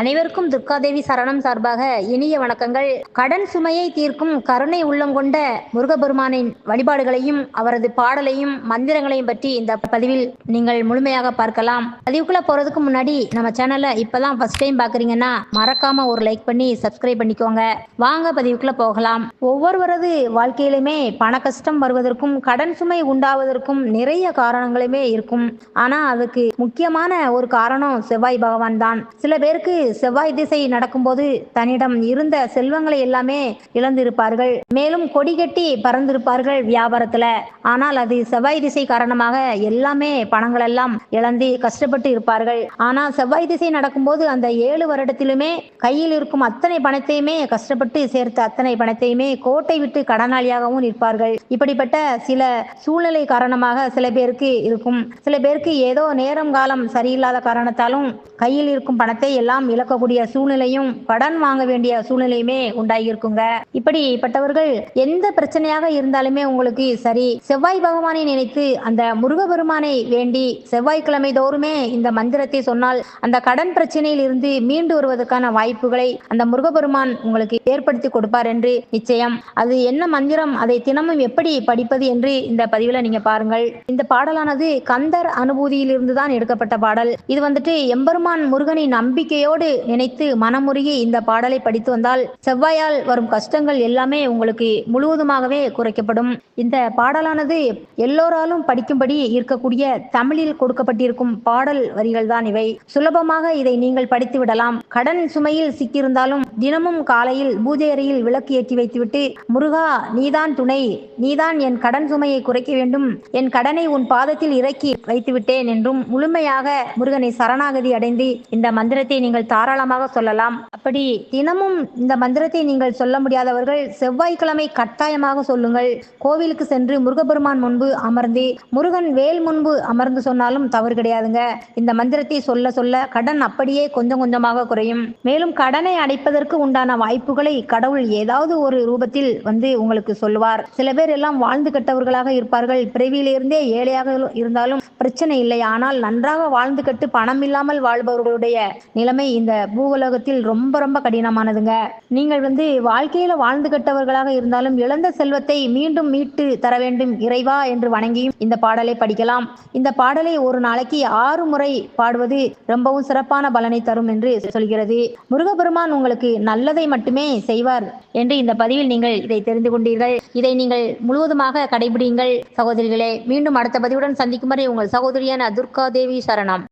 அனைவருக்கும் துர்காதேவி சரணம் சார்பாக இனிய வணக்கங்கள். கடன் சுமையை தீர்க்கும் கருணை உள்ளம் கொண்ட முருகபெருமானின் வழிபாடுகளையும் அவரது பாடலையும் மந்திரங்களையும் பற்றி இந்த பதிவில் நீங்கள் முழுமையாக பார்க்கலாம். பதிவுக்குள்ள போறதுக்கு முன்னாடி நம்ம சேனலை இப்பதான் ஃபர்ஸ்ட் டைம் பாக்குறீங்கன்னா மறக்காம ஒரு லைக் பண்ணி சப்ஸ்கிரைப் பண்ணிக்கோங்க. வாங்க பதிவுக்குள்ள போகலாம். ஒவ்வொருவரது வாழ்க்கையிலுமே பண கஷ்டம் வருவதற்கும் கடன் சுமை உண்டாவதற்கும் நிறைய காரணங்களுமே இருக்கும். ஆனா அதுக்கு முக்கியமான ஒரு காரணம் செவ்வாய் பகவான் தான். சில பேருக்கு செவ்வாய் திசை நடக்கும்போது தன்னிடம் இருந்த செல்வங்களை எல்லாமே இழந்திருப்பார்கள். மேலும் கொடி கட்டி பறந்திருப்பார்கள் வியாபாரத்துல. ஆனால் அது செவ்வாய் திசை காரணமாக எல்லாமே பணங்கள் எல்லாம் இழந்து கஷ்டப்பட்டு இருப்பார்கள். ஆனால் செவ்வாய் திசை நடக்கும்போது அந்த ஏழு வருடத்திலுமே கையில் இருக்கும் அத்தனை பணத்தையுமே கஷ்டப்பட்டு சேர்த்த அத்தனை பணத்தையுமே கோட்டை விட்டு கடனாளியாகவும் நிற்பார்கள். இப்படிப்பட்ட சில சூழ்நிலை காரணமாக சில பேருக்கு இருக்கும். சில பேருக்கு ஏதோ நேரம் காலம் சரியில்லாத காரணத்தாலும் கையில் இருக்கும் பணத்தை எல்லாம் இழக்கக்கூடிய சூழ்நிலையும் கடன் வாங்க வேண்டிய சூழ்நிலையுமே உண்டாகியிருக்குங்க. இப்படிப்பட்டவர்கள் எந்த பிரச்சனையாக இருந்தாலுமே உங்களுக்கு சரி. செவ்வாய் பகவானை நினைத்து அந்த முருகபெருமானை வேண்டி செவ்வாய்க்கிழமை தோறுமே இந்த மந்திரத்தை சொன்னால் அந்த கடன் பிரச்சனையில் இருந்து மீண்டு வருவதற்கான வாய்ப்புகளை அந்த முருகபெருமான் உங்களுக்கு ஏற்படுத்தி கொடுப்பார் என்று நிச்சயம். அது என்ன மந்திரம் அதை தினமும் எப்படி படிப்பது என்று இந்த பதிவில் நீங்க பாருங்கள். இந்த பாடலானது கந்தர் அனுபூதியிலிருந்து தான் எடுக்கப்பட்ட பாடல். இது வந்துட்டு எம்பெருமான் முருகனை நம்பிக்கையோடு நினைத்து மனமுருகி இந்த பாடலை படித்து வந்தால் செவ்வாயால் வரும் கஷ்டங்கள் எல்லாமே உங்களுக்கு முழுவதுமாகவே குறைக்கப்படும். இந்த பாடலானது எல்லோராலும் படிக்கும்படி இருக்கக்கூடிய தமிழில் கொடுக்கப்பட்டிருக்கும் பாடல் வரிகள் தான் இவை. சுலபமாக இதை நீங்கள் படித்து விடலாம். கடன் சுமையில் சிக்கியிருந்தாலும் தினமும் காலையில் பூஜை அறையில் விளக்கு ஏற்றி வைத்துவிட்டு முருகா நீதான் துணை. நீதான் என் கடன் சுமையை குறைக்க வேண்டும். என் கடனை உன் பாதத்தில் இறக்கி வைத்துவிட்டேன் என்றும் முழுமையாக முருகனை சரணாகதி அடைந்து இந்த மந்திரத்தை நீங்கள் தாராளமாக சொல்லலாம். அப்படி தினமும் இந்த மந்திரத்தை நீங்கள் சொல்ல முடியாதவர்கள் செவ்வாய்க்கிழமை கட்டாயமாக சொல்லுங்கள். கோவிலுக்கு சென்று முருகபெருமான் முன்பு அமர்ந்து முருகன் வேல் முன்பு அமர்ந்து சொன்னாலும் தவறு கிடையாதுங்க. இந்த மந்திரத்தை சொல்ல சொல்ல கடன் அப்படியே கொஞ்சம் கொஞ்சமாக குறையும். மேலும் கடனை அடைப்பதற்கு உண்டான வாய்ப்புகளை கடவுள் ஏதாவது ஒரு ரூபத்தில் வந்து உங்களுக்கு சொல்வார் சில பேர் எல்லாம் வாழ்ந்து கட்டவர்களாக இருப்பார்கள். பிறவியிலிருந்தே ஏழையாக இருந்தாலும் பிரச்சனை இல்லை. ஆனால் நன்றாக வாழ்ந்து கட்டு பணம் இல்லாமல் வாழ்பவர்களுடைய நிலைமை இந்த பூவுலகத்தில் ரொம்ப ரொம்ப கடினமானதுங்க. நீங்கள் வந்து வாழ்க்கையில வாழ்ந்து கட்டவர்களாக இருந்தாலும் இழந்த செல்வத்தை மீண்டும் மீட்டு தர வேண்டும். இறைவா என்று வணங்கியும் இந்த பாடலை படிக்கலாம். இந்த பாடலை ஒரு நாளைக்கு ஆறு முறை பாடுவது ரொம்பவும் சிறப்பான பலனை தரும் என்று சொல்கிறது. முருகபெருமான் உங்களுக்கு நல்லதை மட்டுமே செய்வார் என்று இந்த பதிவில் நீங்கள் இதை தெரிந்து கொண்டீர்கள். இதை நீங்கள் முழுவதுமாக கடைபிடிங்கள் சகோதரிகளே மீண்டும் அடுத்த பதிவுடன் சந்திக்கும் வரை உங்கள் சகோதரியான துர்கா தேவி சரணம்.